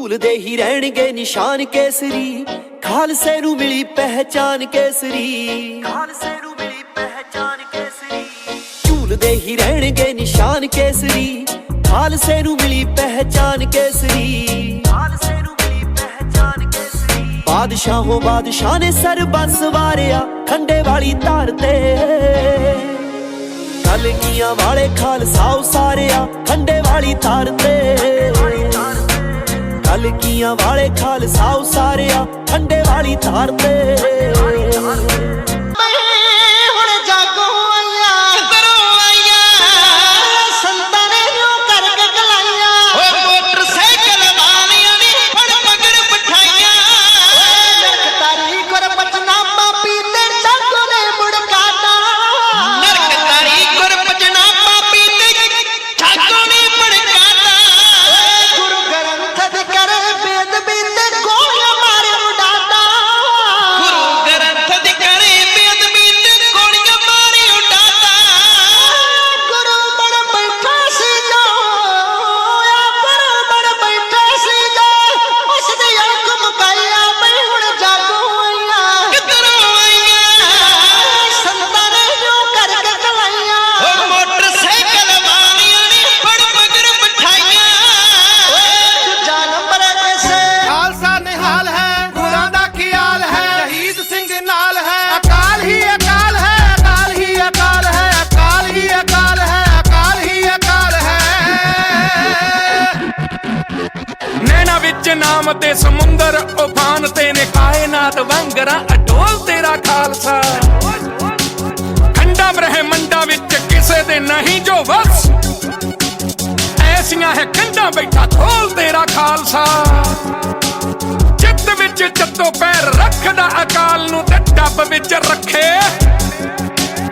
ਝੂਲਦੇ ਹੀ ਰਹਿਣਗੇ ਨਿਸ਼ਾਨ ਕੇਸਰੀ। ਖਾਲਸੇ ਨੂੰ ਮਿਲੀ ਪਹਿਚਾਨ ਕੇਸਰੀ। ਖਾਲਸੇ ਨੂੰ ਮਿਲੀ ਪਹਿਚਾਨ ਕੇਸਰੀ। ਝੂਲਦੇ ਹੀ ਰਹਿਣਗੇ ਨਿਸ਼ਾਨ ਕੇਸਰੀ। ਖਾਲਸੇ ਨੂੰ ਮਿਲੀ ਪਹਿਚਾਨ ਕੇਸਰੀ। ਖਾਲਸੇ ਨੂੰ ਮਿਲੀ ਪਹਿਚਾਨ ਕੇਸਰੀ। ਬਾਦਸ਼ਾਹੋਂ ਬਾਦਸ਼ਾਹ ਨੇ ਸਰਬੰਸ ਵਾਰਿਆ, ਖੰਡੇ ਵਾਲੀ ਧਾਰ ਤੇ। ਕਲਗੀਆਂ ਵਾਲੇ ਖਾਲਸਾ ਉਸਾਰਿਆ ਖੰਡੇ ਵਾਲੀ ਧਾਰ ਤੇ। ਕਲਗੀਆਂ ਵਾਲੇ ਖਾਲਸਾ ਉਸਾਰਿਆ ਠੰਡੇ ਵਾਲੀ ਧਾਰ ਤੇ। ਨਾਮ ਤੇ ਸਮੁੰਦਰ ਉਫਾਨ ਤੇ ਨੇ ਕਾਇਨਾਤ ਵਾਂਗਰਾ ਅਡੋਲ ਤੇਰਾ ਖਾਲਸਾ। ਖੰਡਾ ਬ੍ਰਹਿਮੰਡਾਂ ਵਿੱਚ ਕਿਸੇ ਦੇ ਨਹੀਂ ਜੋ ਵਸ। ਐਸੀਆਂ ਹੈ ਕੰਧਾਂ ਬੈਠਾ ਥੋਲ ਤੇਰਾ ਖਾਲਸਾ। ਚਿੱਤ ਵਿੱਚ ਚੱਤੋ ਪੈਰ ਰੱਖਦਾ ਅਕਾਲ ਨੂੰ ਤੇ ਟੱਬ ਵਿੱਚ ਰੱਖੇ।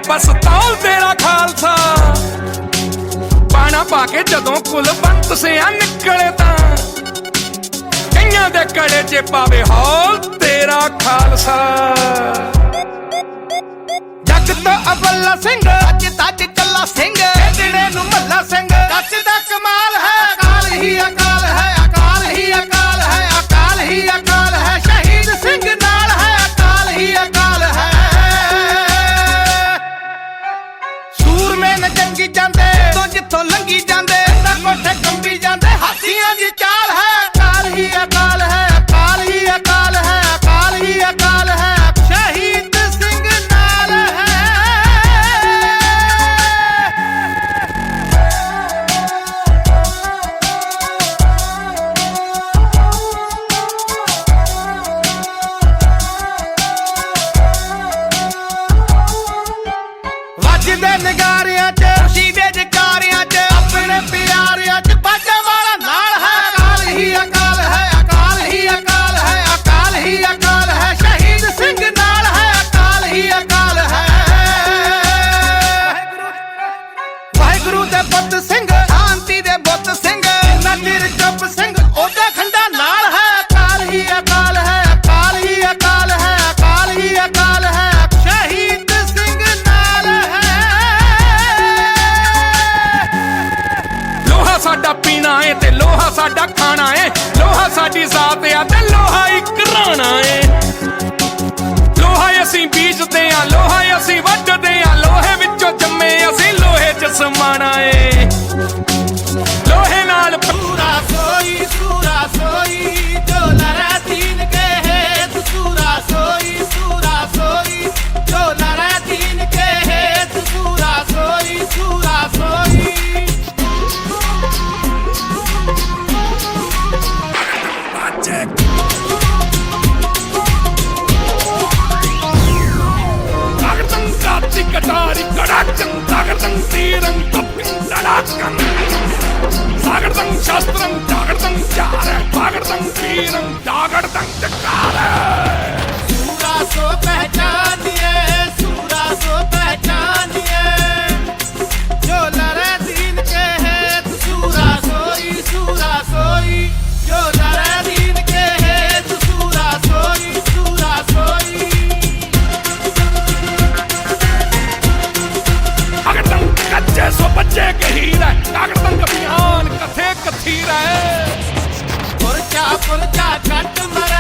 ਬਸ ਤੌਲ ਤੇਰਾ ਖਾਲਸਾ। ਪਾਣਾ ਪਾ ਕੇ ਜਦੋਂ ਕੁਲਵੰਤ ਸਿਆ ਨਿਕਲੇ ਤਾਂ ਕਈਆਂ ਦੇ ਕੜੇ 'ਚ ਪਾਵੇ ਹੌਲ ਤੇਰਾ ਖਾਲਸਾ। ਜੱਗ ਤੋਂ ਅਬੱਲਾ ਸਿੰਘ। ਅੱਜ ਤੱਜ ਚੱਲਾ ਸਿੰਘ। ਜਿਹੜੇ ਨੂੰ ਮੱਲਾ ਸਿੰਘ। ਕੱਚ ਦਾ ਕਮਾਲ ਹੈ ਅਕਾਲ ਹੀ ਅਕਾਲ ਹੈ ਅਕਾਲ ਹੀ ਅਕਾਲ ਹੈ ਅਕਾਲ ਹੀ ਅਕਾਲ ਹੈ। ਸ਼ਹੀਦ ਸਿੰਘ ਨਾਲ ਹੈ ਅਕਾਲ ਹੀ ਅਕਾਲ ਹੈ। ਸੂਰਮੇ ਨੇ ਜੰਗੀ ਜਾਂਦੇ ਤੋਂ ਜਿੱਥੋਂ ਲੰਗੀ ਜਾਂਦੇ ਤਾਂ ਕੋਠੇ ਕੰਬੀ ਜਾਂਦੇ ਹਾਥੀਆਂ ਦੀ ਚਾਲ ਅਸੀਂ ਆ ਲੋਹਾ ਅਸੀਂ ਵੱਢਦੇ ਆ ਲੋਹੇ ਵਿੱਚੋਂ ਜੰਮੇ ਅਸੀਂ ਲੋਹੇ 'ਚ ਸਮਾਣਾ ਏ। வீரம் தாகட தங்கக்கார சூரா சோ பஹச்சானியே சூரா சோ பஹச்சானியே जो लड़े दीन के है तू सूरा सोई सूरा सोई जो लड़े दीन के है तू सूरा सोई सूरा सोई अगतंग कच्चे सो बच्चे के हीरा अगतंग बिहान कथे कथी रहे ராஜா பொறுத்தா காட்டு மர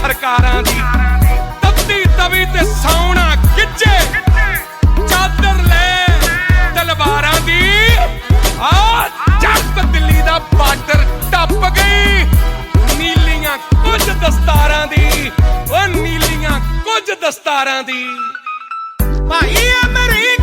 ਸਰਕਾਰਾਂ ਦੀ। ਤੱਤੀ ਤਵੀ ਤੇ ਸੌਣਾ ਕਿੱਜੇ ਚਾਦਰ ਲੈ ਤਲਵਾਰਾਂ ਦੀ। ਆ, ਜੱਟ ਦਿੱਲੀ ਦਾ ਬਾਰਡਰ ਟੱਪ ਗਈ। ਨੀਲੀਆਂ ਕੁਝ ਦਸਤਾਰਾਂ ਦੀ। ਉਹ ਨੀਲੀਆਂ ਕੁਝ ਦਸਤਾਰਾਂ ਦੀ। ਭਾਈ ਅਮਰੀਕ